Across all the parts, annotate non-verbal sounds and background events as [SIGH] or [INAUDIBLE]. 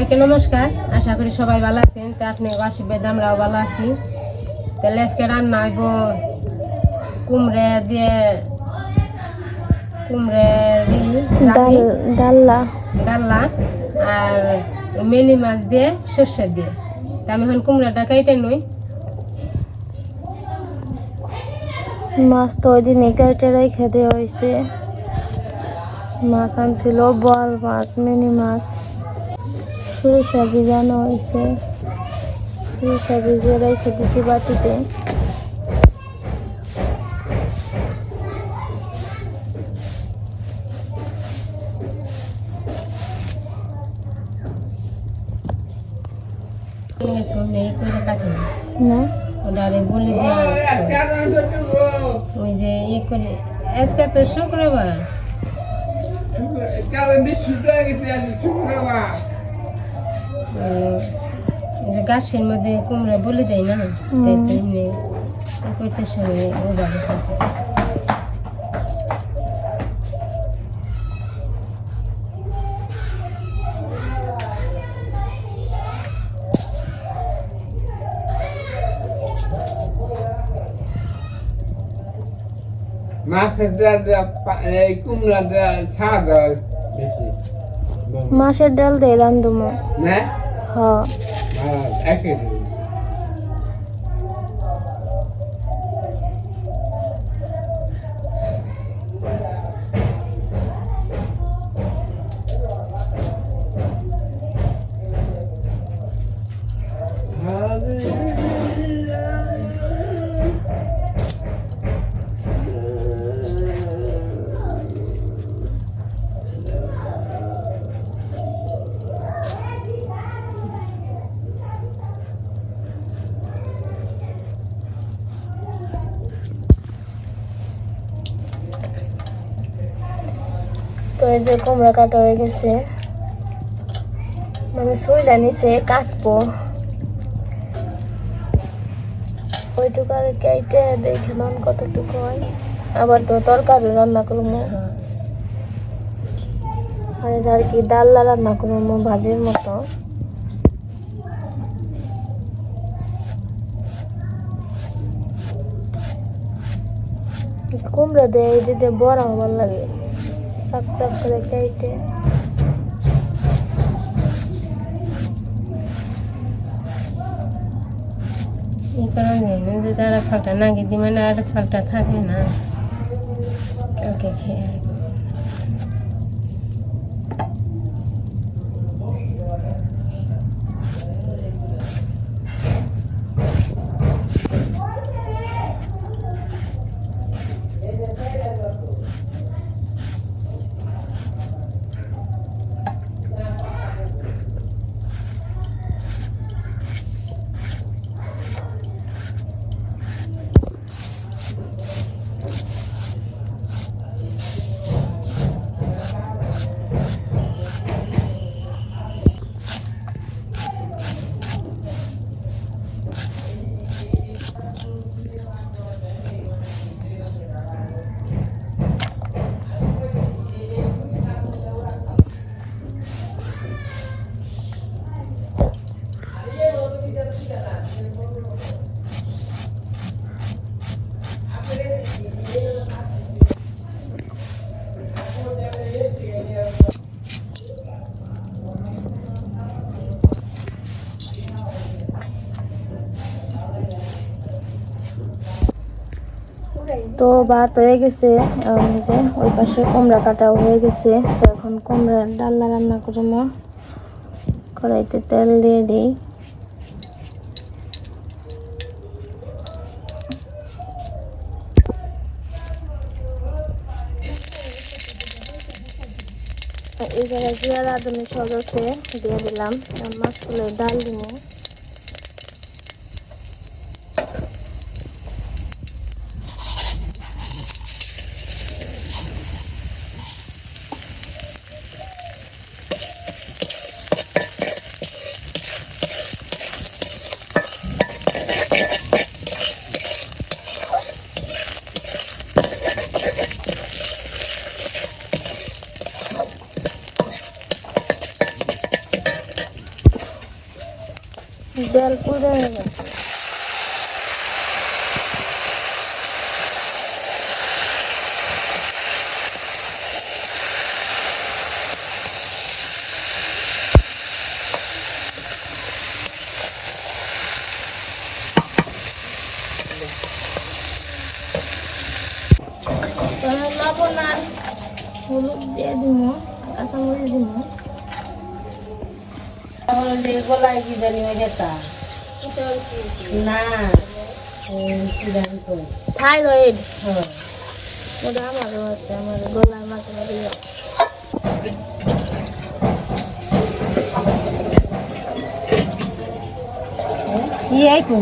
সবাইকে নমস্কার। আশা করি সবাই ভালো আছেন। তো আপনি আশীর্বাদ আমরাও ভালো আছি। তাহলে আজকে রান্না হইব কুমড়ে দিয়ে কুমড়ে ডাল ডাল্লা ডাল্লা আর মেনি মাছ দিয়ে সর্ষে দিয়ে। তা আমি এখন কুমড়াটা কেটে নই। মাছ তো ওই দিন কেটে রেখে দেওয়া হয়েছে। মাছ আনছিল বল মাছ মিনি মাছ। সরিষা ভিজানো হয়েছে। সরিষা ভিজিয়ে রেখে দিছি বাটিতে। না? বলে দেওয়া ওই যে ইয়ে করে আজকে তো শুক্রবার। যে গাছের মধ্যে কুমড়া বলে দেয় না? করতে সময় ওভাবে থাকে। মাছের ডাল এই কুমড়া মাছের ডাল দিয়ে রান্ধুমো। না হ্যাঁ? একই তো এই যে কুমড়া কাটা হয়ে গেছে। মানে সুইলা নিচে কাটবো ওইটুকু আগে কেটে দেখে কতটুকু হয়। আবার তো তরকারি রান্না করব। আর এটা আর কি ডাল্লা রান্না করব ভাজির মতো। কুমড়া দিয়ে দিতে বড় আমার লাগে। সাপ সাপ করে কেটে। এই কারণে যদি আর এক ফালটা না গিয়ে দিই মানে আর ফালটা থাকে না। কালকে খেয়ে তো ভাত হয়ে গেছে যে ওই পাশে কুমড়া কাটাও হয়ে গেছে। তো এখন কুমড়া ডাল্লা রান্না করে করব। কড়াইতে তেল দিয়ে দিই। এই জায়গায় জিরা রাঁধুনি সব দিয়ে দিলাম। মাছগুলো ডাল দিব। ডাল পুড়ে হয়ে গেছে তাহলে লবণ আর হলুদ দিয়ে দিব কাঁচামরিচ দিব তাহলে যে গলায় কি জানি ওই যেটা না কি জানি তো থাইরয়েড হ্যাঁ। ওটা আমারও আছে আমার গলায় মাঝে মাঝে। কি আইপু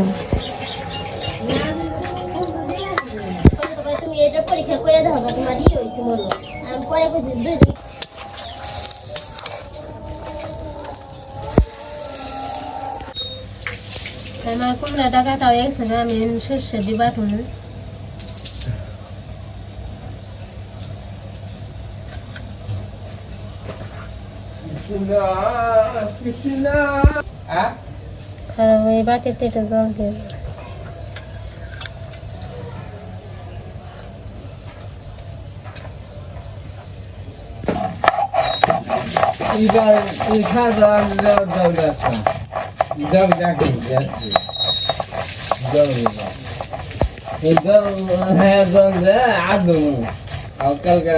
তুমি এটা পরীক্ষা করে দেখো তোমার ইয়ে হয়েছে বলো আমি পরে কইছি দুই দিন আমার কুমড়াটা কাটা হয়ে গেছে আমি শস্য দিবা তুমি হ্যাঁ খারাপ এই বাটিতে এটা জল দিয়েছে এবার এই খাওয়া দাওয়া দাও যাচ্ছে দাও যাকে যাচ্ছে দাও এই দাও হ্যাঁ দাও যা আদম কালকে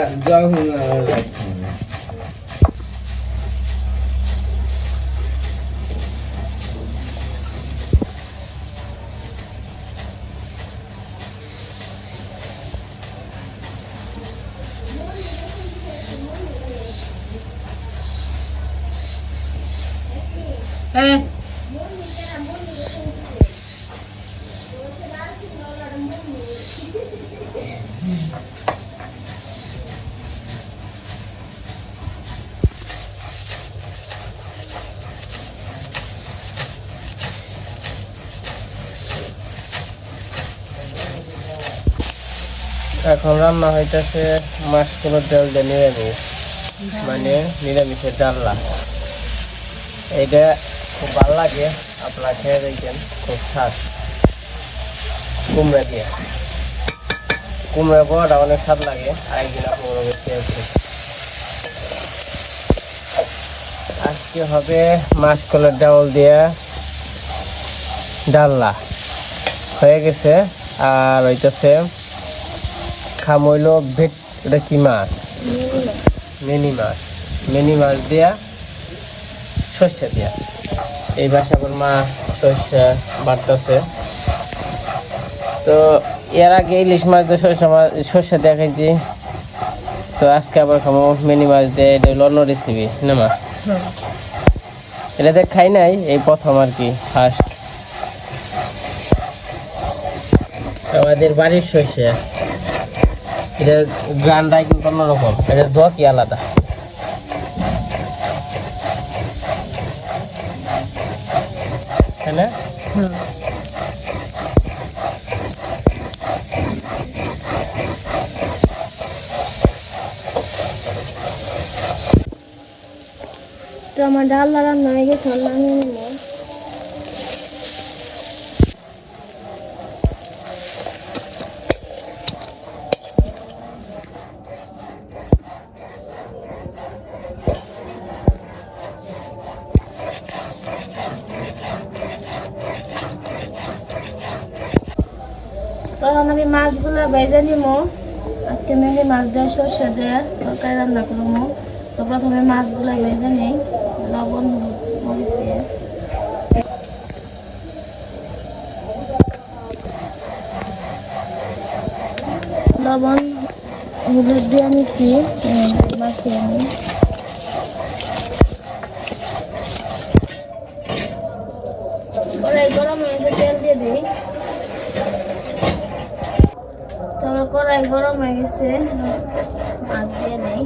এখন রান্না হইতেছে মাছগুলোর ডাল দিয়ে নিরামিষ মানে নিরামিষের ডাল্লা এইটা খুব ভালো লাগে, আপনারা খেয়ে দেখবেন, খুব স্বাদ। কুমড়া দিয়ে। কুমড়া বড়াটা অনেক স্বাদ লাগে, আরেকদিন আপনারা খেয়েছি আজকে হবে মাছকলের ডাউল দিয়ে ডাল্লা হয়ে গেছে, আর হইতেছে খাম হইল ভেট, এটা কি মাছ? মিনি মাছ। মিনি মাছ দিয়া সর্ষে দিয়া। এই বাসা আমার মা সর্ষে বাড়তেছে। তো এর আগে ইলিশ মাছ দিয়ে সর্ষে মাছ, সর্ষে দিয়া খাইছি। তো আজকে আবার খামো মিনি মাছ দিয়ে, এটা হলো অন্য রেসিপি না মা? এটাতে খাই নাই, এই প্রথম আর কি ফার্স্ট আমাদের বাড়ির সর্ষে। এটা গ্রান্ডাই কিন্তু অন্যরকম এটা দোয়াকি আলাদা। তাই না তো আমার ডাল রান্না হয়ে গেছে আমি মাছগুলো ভেজে নিব আজকে মেনে মাছ দেওয়া সর্ষে দেওয়া তরকারি রান্না করব। তো প্রথমে মাছগুলো ভেজে নিই। লবণ দিয়ে। লবণ, হলুদ দিয়ে নিচ্ছি মাছ দিয়ে নিই কড়াই গরম হয়ে গেছে তেল দিয়ে দিই তারপর কড়াই গরম হয়ে গেছে। মাছ দিয়ে নেই।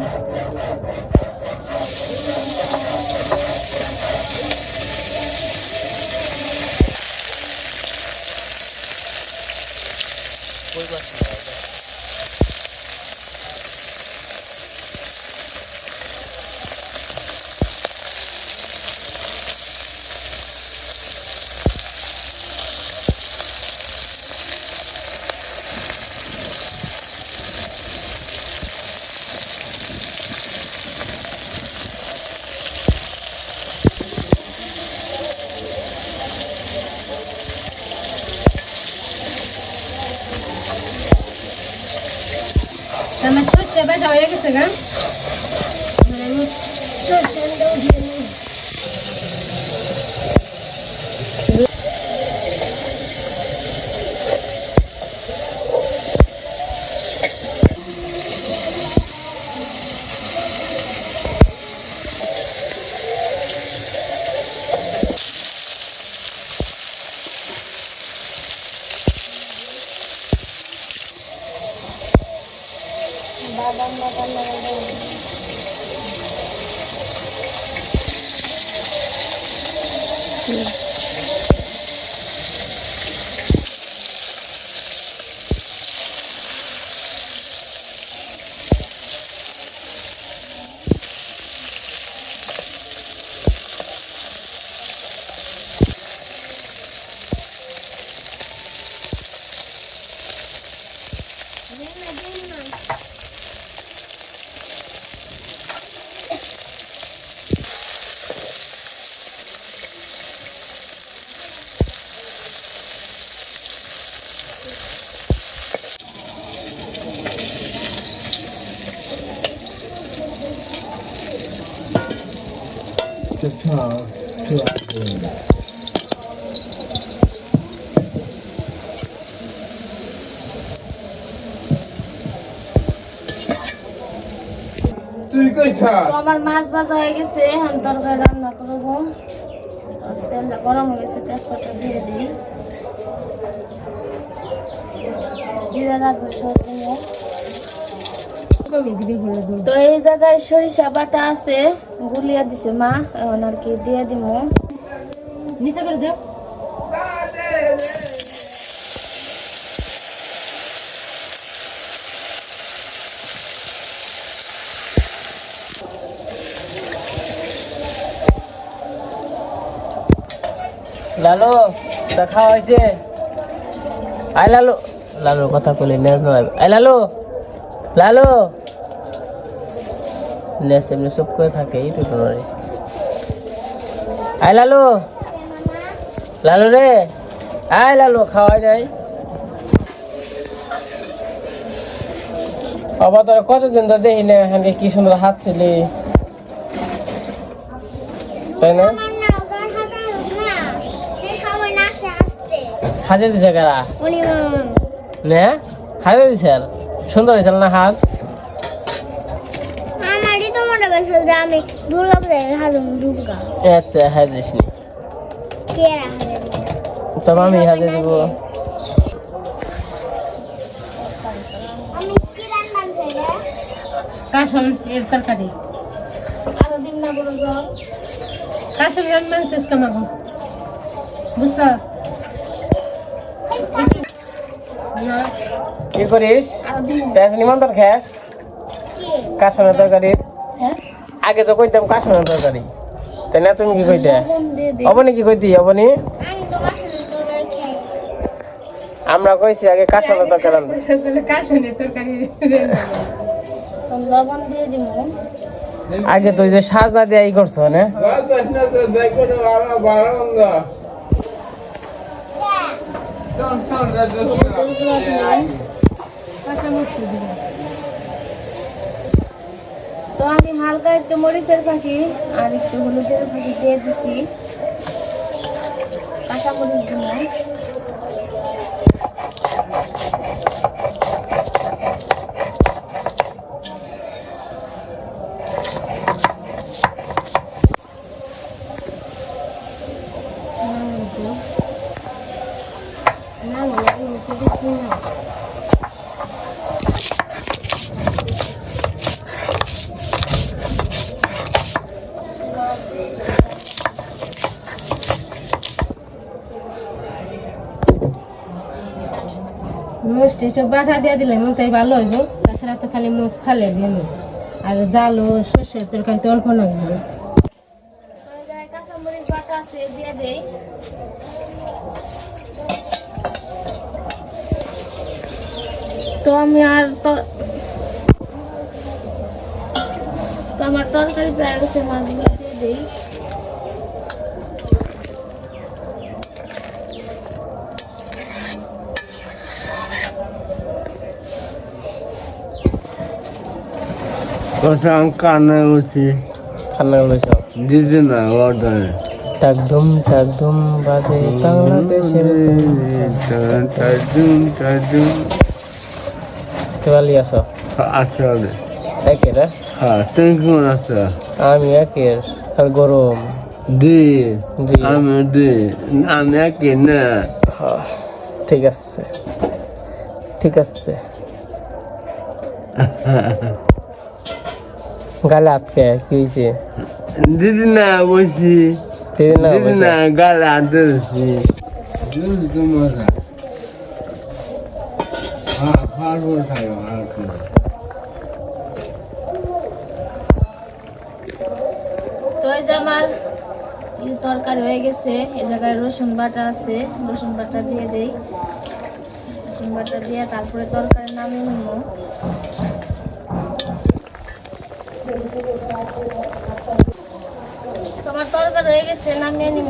বাটা হয়ে গেছে গা এবার নিই বাদাম বাদাম বাদাম তুই তো আমার মাছ ভাজা হয়ে গেছে, এখন তরকারি রান্না করব। তেলটা গরম হয়ে গেছে, তেজপাতা দিয়ে দিই। জিরা রাখব সব তো এই জায়গায় সরিষা বাটা আছে গুলিয়া দিছে মা এখন আর কি দিয়ে দিব নিচে করে দেব লালু দেখা হয়েছে। আই লালু। লালুর কথা বলি নেজ নয় আই লালু। লালু। নেজ এমনি চুপ করে থাকে এই টুটু রে আই লালু। লালু রে আই লালু খাওয়াই নাই। বাবা তোর কতদিন তো দেখি না এখানে কি সুন্দর হাত ছিলি। তাই না? হাজে দিছে কারা? নে? হাজে দিছে সুন্দর হয়েছে না হাজ আমারই তো মনে করছিল যে আমি দুর্গা পূজায় হাজুম দুর্গা। আচ্ছা হাজিস নি কে রাখবে তবে আমি হাজে দিব। কাশন এর তরকারি। আরও ডিম না বড় জল কাশন রান্নার চেষ্টা মাগো বুঝছ? কি করিস? আরও ডিম পেঁয়াজ নিমন্তর খাস কি? কাশনের তরকারির হ্যাঁ আগে তো কইতাম, কাশনের তরকারি তাই না, তুমি কি কইতে? অবনি কি কইতি, অবনি? আমরা কইছি আগে কাশনের দিব আগে তো ওই যে সাজনা দিয়ে ই করছ, না? বাস না তো আমি হালকা একটু মরিচের পাখি আর একটু হলুদের পাখি দিয়ে দিছি। কাঁচা মরিচ দিব না না এই মুখে দেখি না মোষটি একটু বাটা দিয়ে দিলে মন তাই ভালো হইব। তাছাড়া তো খালি মোষ ফালে দিল আর জালো সর্ষের তরকারিতে অল্প লাগবে তো আমি আর তো আমার তরকারি প্রায় গেছে মাছগুলো দিয়ে দিই। দিদি না টাকধুম টাকধুম বাজে বাংলাদেশের কেবালি আছো? আচ্ছা একের হ্যাঁ? হ্যাঁ তুমি কেমন আছো? আমি একের আর গরম। দি। দি। আমি দি আমি একে না। হ্যাঁ, ঠিক আছে। ঠিক আছে। [LAUGHS] গালে আটকে কি হয়েছে দিদি না বলছি দিদি না গালে হ্যাঁ কি তো এই যে আমার তরকারি হয়ে গেছে এই জায়গায় রসুন বাটা আছে রসুন বাটা দিয়ে দেই। রসুন বাটা দিয়ে তারপরে তরকারি নামিয়ে নিব। তোমার তরকার হয়ে গেছে নামিয়ে নিব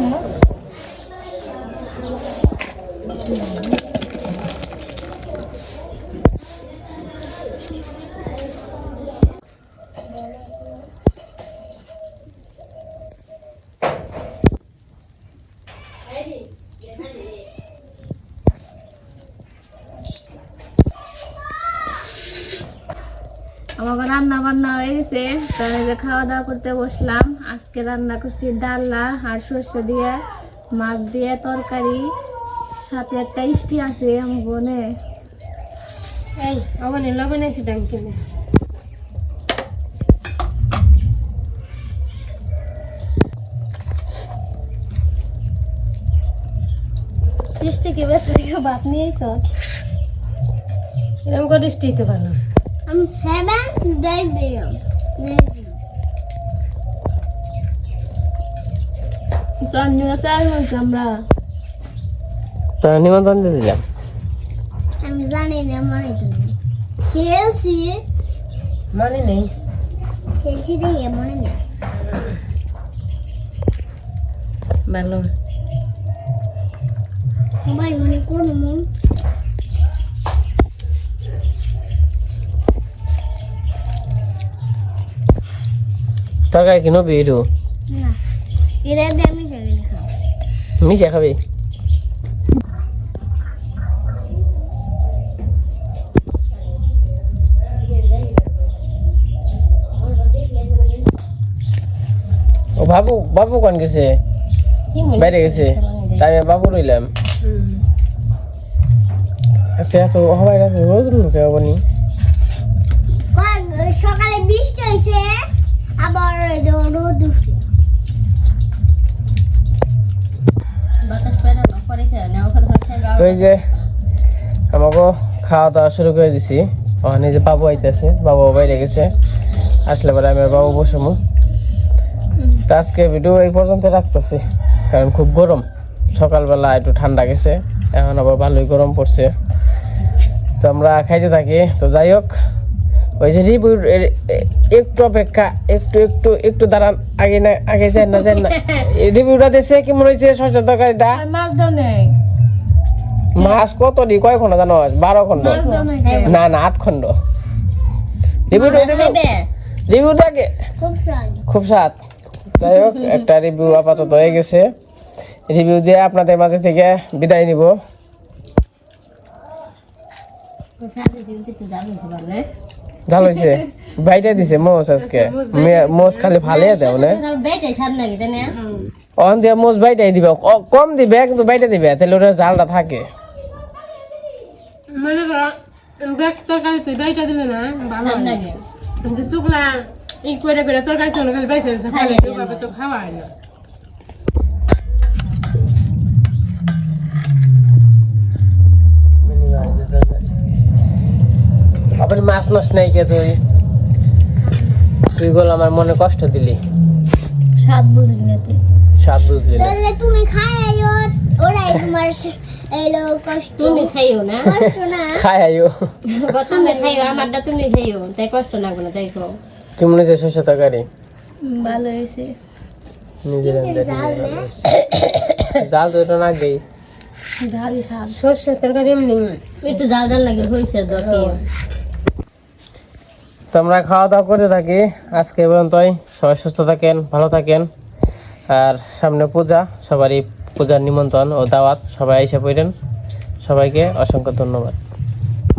আমাকে রান্না বান্না হয়ে গেছে। তাহলে খাওয়া দাওয়া করতে বসলাম। আজকে রান্না করছি ডাল্লা আর সর্ষে দিয়ে, মাছ দিয়ে তরকারি। সাথে একটা ইষ্টি আছে আমার বোনে এই অবনে লবণ আছে ডাঙ্কি ইষ্টি কি ভাত এরকম করে স্টিতে ভালো যাই বেরো রান্না তৈরি নিমন্ত্রণ দিয়ে দিলাম আমি জানি না মনে খেলছি মনে নেই খেলছি দেখে মনে নেই ভালো ভাই মনে করব তরকারি কিনো বিড়ু না। এটা মিশে খাবি। ও বাবু বাবু কোন গেছে? বাইরে গেছে? তাই আমি বাবু রইলাম। আচ্ছা এত হবাই রাখো রোজ লোকে হবনি সকালে বৃষ্টি হয়েছে যে আমাকে খাওয়া দাওয়া শুরু করে দিছি। ওখানে যে বাবু আইতেছে বাবু বাইরে গেছে। আসলে পরে আমি বাবু বসবো তো আজকে ভিডিও এই পর্যন্ত রাখতেছি কারণ খুব গরম। সকালবেলা একটু ঠান্ডা গেছে এখন আবার ভালোই গরম পড়ছে। তো আমরা খাইতে থাকি। তো যাই হোক ওই যে রিভিউ একটু অপেক্ষা একটু একটু একটু দাঁড়ান আগে না আগে যান না যান না। [LAUGHS] রিভিউটা দিয়েছে কি মনে হয়েছে সরষের তরকারিটা? মাছ দাও নেই। মাছ কত দি? কয় খন্ড জানো? বারো খন্ড না না আট খন্ড রিভিউ রিভিউ দেখে খুব স্বাদ। যাই হোক একটা রিভিউ আপাতত হয়ে গেছে। রিভিউ দিয়ে আপনাদের মাঝে থেকে বিদায় নিব। ঝাল হয়েছে বাইরে দিছে মোষ আজকে। মোষ খালি ফালিয়ে দেও না? অন দিয়ে মোষ বাইটাই দিবে। কম দিবে কিন্তু বাইটে দিবে তাহলে ওটা জালটা থাকে। মনে করো ব্যাগ তরকারি বাইটা দিলে না ভালো লাগে। যে চুকলা ই করে করে তরকারি বাইসে খাওয়া হয় না। আপনি মাছ মাছ নাই কে তুই? তুই বল আমার মনে কষ্ট দিলি। স্বাদ বুঝলি না তুই। স্বাদ বুঝলি না। তাহলে তুমি খাই আইও ওরাই তোমার এলো কষ্ট। তুমি খাইও না? কষ্ট না। খাই আইও তুমি খাইও আমারটা তুমি খাইও তাই কষ্ট না কোনো তাই খাও। কি মনে হচ্ছে শস্য তরকারি? ভালো হয়েছে। নিজের জাল তো এটা না তরকারি এমনি একটু জাল জাল লাগে হয়েছে দরকার। তো আমরা খাওয়া দাওয়া করে থাকি। আজকে পর্যন্তই। সবাই সুস্থ থাকেন, ভালো থাকেন। আর সামনে পূজা, সবারই পূজার নিমন্ত্রণ ও দাওয়াত। সবাই এসে পড়েন। সবাইকে অসংখ্য ধন্যবাদ।